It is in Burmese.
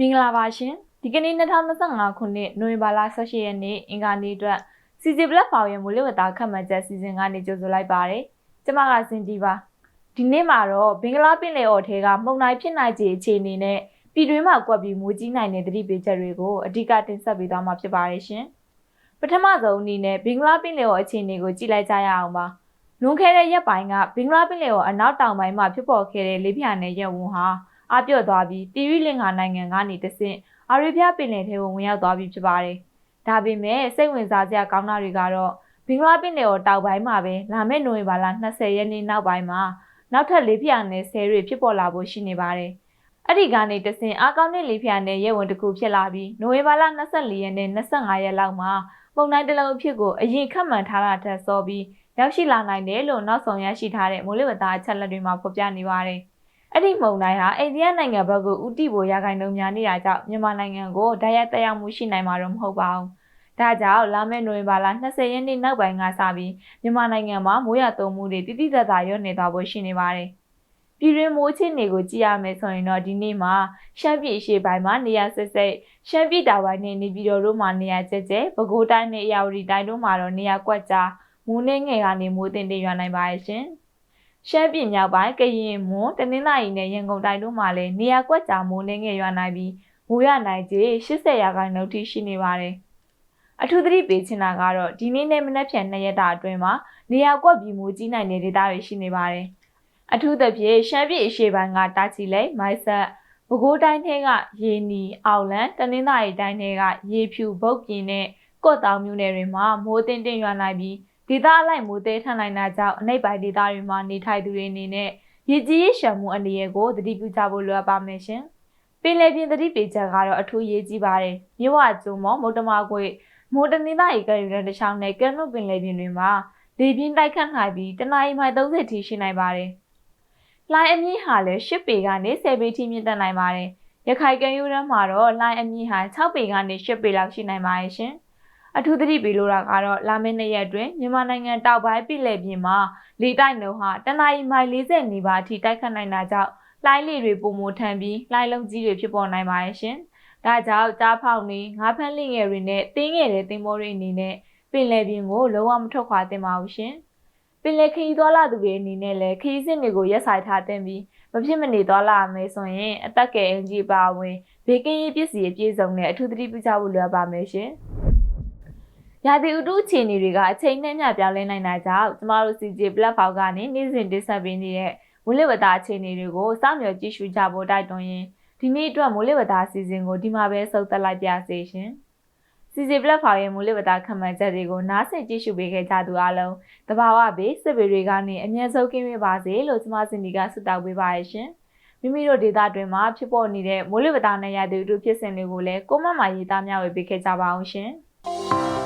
မင်္ဂလာပါရှင်ဒီကနေ့2025ခုနှစ်နိုဝင်ဘာလ18ရက်နေ့အင်္ဂါနေ့အတွက် CC Black Power ရဲ့မူလဝတ္တာခတ်မှတ်ချက်စီစဉ်ကနေကြိုဆိုလိုက်ပါတယ်ကျမကစင်တီပါဒီနေ့မှာတော့ဘင်္ဂလားပင်လယ်အော်ထဲကမုန်တိုင်းဖြစ်နိုင်ခြေအခြေအနေနဲ့ပြည်တွင်းမှာကွက်ပြီးမူကြီးနိုင်တဲ့သတိပေးချက်တွေကိုအဓိကတင်ဆက်ပေးသွားမှာဖြစ်ပါတယ်ရှင်ပထမဆုံးအနေနဲ့ဘင်္ဂလားပင်လယ်အော်အခြေအနေကိုကြည့်လိုက်ကြရအောင်ပါလွန်ခဲ့တဲ့ရက်ပိုင်းကဘင်္ဂလားပင်လယ်အော်အနောက်တောင်ပိုင်းမှာဖြစ်ပေါ်ခဲ့တဲ့လေပြင်းနဲ့ရက်ဝန်းဟာ အပြော့သွားပြီးတီရီလင်္ကာနိုင်ငံကနေတဆင့်အာရေဗျပင်လယ်ထဲကိုဝင်ရောက်သွားပြီဖြစ်ပါတယ်။ဒါပေမဲ့စိတ်ဝင်စားစရာကောင်းတာတွေကတော့ဘင်္ဂလားပင်လယ်ကိုတောက်ပိုင်းမှာပဲလာမယ့်နိုဝင်ဘာလ20ရက်နေ့နောက်ပိုင်းမှာနောက်ထပ်လေးပြာနယ်ဆဲတွေဖြစ်ပေါ်လာဖို့ရှိနေပါတယ်။အဲ့ဒီကနေတဆင့်အားကောင်းတဲ့လေးပြာနယ်ရဲဝင်တစ်ခုဖြစ်လာပြီးနိုဝင်ဘာလ24ရက်နဲ့25ရက်လောက်မှာပုံတိုင်းတစ်လုံးအဖြစ်ကိုအရင်ခန့်မှန်းထားတာထက်စောပြီးရောက်ရှိလာနိုင်တယ်လို့နောက်ဆုံးရရှိထားတဲ့မိုးလေဝသအချက်လက်တွေမှာဖော်ပြနေပါတယ်။ အဲ့ဒီမုန်တိုင်းဟာအိန္ဒိယနိုင်ငံဘက်ကိုဥတီဖို့ရခိုင်နှုန်းများနေတာကြောင့်မြန်မာနိုင်ငံကိုဓာတ်ရိုက်တက်ရောက်မှုရှိနိုင်မှာတော့မဟုတ်ပါဘူး။ဒါကြောင့်လာမယ့်နိုဝင်ဘာလ20ရက်နေ့နောက်ပိုင်းကစပြီးမြန်မာနိုင်ငံမှာမိုးရွာသွန်းမှုတွေတိတိကျကျရွနေသွားဖို့ရှိနေပါတယ်။ပြည်တွင်းမိုးချစ်နေကိုကြည့်ရမယ်ဆိုရင်တော့ဒီနေ့မှာရှမ်းပြည်အရှေ့ပိုင်းမှာနေရာစစ်စစ်ရှမ်းပြည်တောင်ပိုင်းနဲ့နေပြည်တော်တို့မှာနေရာကျကျပဲခူးတိုင်းနဲ့အရာဝတီတိုင်းတို့မှာတော့နေရာကွက်ကြားမိုးနှင်းငယ်ကနေမိုးတင်တရွာနိုင်ပါရဲ့ရှင်။ ရှမ်းပြည်မြောက်ပိုင်းကရင်မွန်တနင်္သာရီနဲ့ရန်ကုန်တိုင်းတို့မှာလည်းနေရာကွက်ကြားမိုးနှင်းငယ်ရွာနိုင်ပြီးမိုးရနိုင်ခြေ80ရာခိုင်နှုန်းထိရှိနေပါတယ်။အထူးသတိပေးချင်တာကတော့ဒီနေ့နဲ့မနက်ဖြန်နှစ်ရက်တာအတွင်းမှာနေရာကွက်ပြီးမိုးကြီးနိုင်တဲ့ဒေသတွေရှိနေပါတယ်။အထူးသဖြင့်ရှမ်းပြည်အရှေ့ပိုင်းကတာချီလိတ်မိုက်ဆက်ပဲခူးတိုင်းထဲကရေနီအောင်လန်တနင်္သာရီတိုင်းထဲကရေဖြူဘုတ်ပြင်းနဲ့ကော့တောင်မြို့နယ်တွေမှာမိုးတင်တင်ရွာနိုင်ပြီး ဒေသအလိုက်မိုးသေးထန်နိုင်တာကြောင့်အနိပ်ပိုင်းဒေသတွေမှာနေထိုင်သူတွေအနေနဲ့ရည်ကြီးရှံမှုအနေရကိုသတိပြုကြဖို့လိုအပ်ပါမယ်ရှင်။ပင်လယ်ပြင်သတိပေးချက်ကတော့အထူးရေးကြီးပါတယ်။မြဝကျုံမောမုတ်တမကွေမိုးတနိဒရီကရီတဲ့တခြားနဲ့ကဲနုပင်လယ်ပြင်တွေမှာလေပြင်းတိုက်ခတ်နိုင်ပြီးတနအီမိုင်30ထိရှိနိုင်ပါတယ်။လိုင်းအမြင့်ဟာလည်း10ပေကနေ10ပေထိမြင့်တက်နိုင်ပါတယ်။ရခိုင်ကမ်းရိုးတန်းမှာတော့လိုင်းအမြင့်ဟာ6ပေကနေ10ပေလောက်ရှိနိုင်ပါတယ်ရှင်။ အထူးသတိပေးလိုတာကတော့လာမယ့်နှစ်ရက်အတွင်းမြန်မာနိုင်ငံတောင်ပိုင်းပြည်လယ်ပြင်မှာလေတိုက်နှုန်းဟာတနအီမိုင်40နီးပါးအထိတိုက်ခတ်နိုင်တာကြောင့်လှိုင်းလေတွေပုံမထန်ပြီးလှိုင်းလုံးကြီးတွေဖြစ်ပေါ်နိုင်ပါရဲ့ရှင်။ဒါကြောင့်ကြားဖောက်နေငါးဖမ်းလင့်ငယ်တွေနဲ့တင်းငယ်တဲ့တင်မောတွေအနေနဲ့ပင်လယ်ပြင်ကိုလုံးဝမထွက်ခွာသင့်ပါဘူးရှင်။ပင်လယ်ခရီးသွားလာသူတွေအနေနဲ့လည်းခရီးစဉ်တွေကိုရက်ဆိုင်ထားသင့်ပြီးမဖြစ်မနေသွားလာရမယ်ဆိုရင်အသက်ကယ်အင်ဂျီပါဝင်ဘေးကင်းရေးပစ္စည်းအပြည့်စုံနဲ့အထူးသတိပြုကြဖို့လိုအပ်ပါမယ်ရှင်။ ရာသီဥတုအခြေအနေတွေကအချိန်နဲ့မျှပြောင်းလဲနိုင်တာကြောင့်ကျမတို့ CJ platform ကနေနေ့စဉ်တင်ဆက်ပေးနေတဲ့မိုးလေဝသအခြေအနေတွေကိုစောင့်မျှော်ကြည့်ရှုကြဖို့တိုက်တွန်းရင်းဒီနေ့အတွက်မိုးလေဝသအစီအစဉ်ကိုဒီမှာပဲဆုပ်သက်လိုက်ပါစေရှင်။ CJ platform ရဲ့မိုးလေဝသခန့်မှန်းချက်တွေကိုနားဆင်ကြည့်ရှုပေးခဲ့ကြသူအားလုံးတဘာဝဘေးစစ်ပေတွေကနေအမြဲဆုံးကင်းဝေးပါစေလို့ကျမစင်ဒီကဆုတောင်းပေးပါရရှင်။မိမိတို့ဒေသတွင်မှာဖြစ်ပေါ်နေတဲ့မိုးလေဝသနဲ့ရာသီဥတုဖြစ်စဉ်တွေကိုလည်းကိုမမရေးသားမျှဝေပေးခဲ့ကြပါအောင်ရှင်။